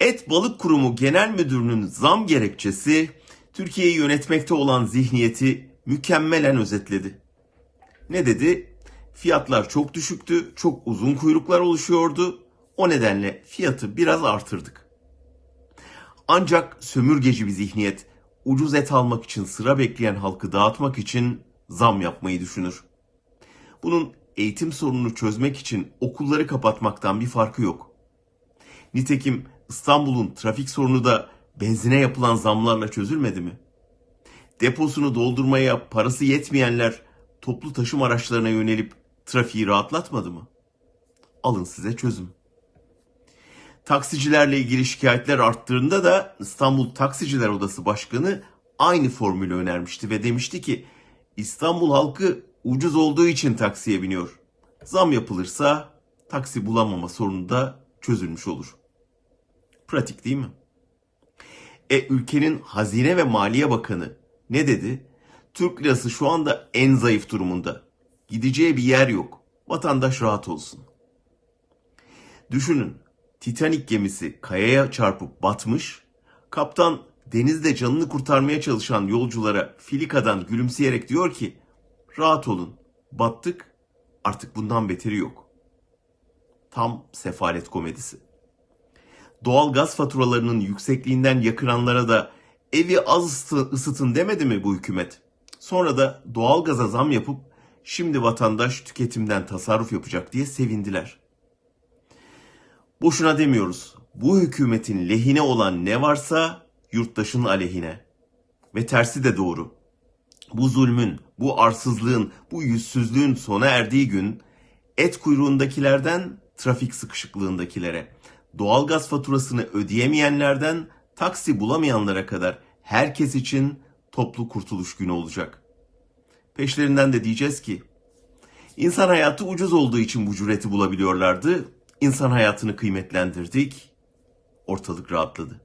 Et Balık Kurumu Genel Müdürü'nün zam gerekçesi Türkiye'yi yönetmekte olan zihniyeti mükemmelen özetledi. Ne dedi? Fiyatlar çok düşüktü, çok uzun kuyruklar oluşuyordu. O nedenle fiyatı biraz artırdık. Ancak sömürgeci bir zihniyet ucuz et almak için sıra bekleyen halkı dağıtmak için zam yapmayı düşünür. Bunun eğitim sorununu çözmek için okulları kapatmaktan bir farkı yok. Nitekim İstanbul'un trafik sorunu da benzine yapılan zamlarla çözülmedi mi? Deposunu doldurmaya parası yetmeyenler toplu taşım araçlarına yönelip trafiği rahatlatmadı mı? Alın size çözüm. Taksicilerle ilgili şikayetler arttığında da İstanbul Taksiciler Odası Başkanı aynı formülü önermişti ve demişti ki İstanbul halkı ucuz olduğu için taksiye biniyor. Zam yapılırsa taksi bulamama sorunu da çözülmüş olur. Pratik değil mi? E ülkenin Hazine ve Maliye Bakanı ne dedi? Türk lirası şu anda en zayıf durumunda. Gideceği bir yer yok. Vatandaş rahat olsun. Düşünün, Titanic gemisi kayaya çarpıp batmış. Kaptan denizde canını kurtarmaya çalışan yolculara filikadan gülümseyerek diyor ki, rahat olun, battık, artık bundan beteri yok. Tam sefalet komedisi. Doğal gaz faturalarının yüksekliğinden yakınanlara da evi az ısıtın demedi mi bu hükümet? Sonra da doğal gaza zam yapıp şimdi vatandaş tüketimden tasarruf yapacak diye sevindiler. Boşuna demiyoruz. Bu hükümetin lehine olan ne varsa yurttaşın aleyhine. Ve tersi de doğru. Bu zulmün, bu arsızlığın, bu yüzsüzlüğün sona erdiği gün et kuyruğundakilerden trafik sıkışıklığındakilere, doğalgaz faturasını ödeyemeyenlerden taksi bulamayanlara kadar herkes için toplu kurtuluş günü olacak. Peşlerinden de diyeceğiz ki İnsan hayatı ucuz olduğu için bu cüreti bulabiliyorlardı. İnsan hayatını kıymetlendirdik. Ortalık rahatladı.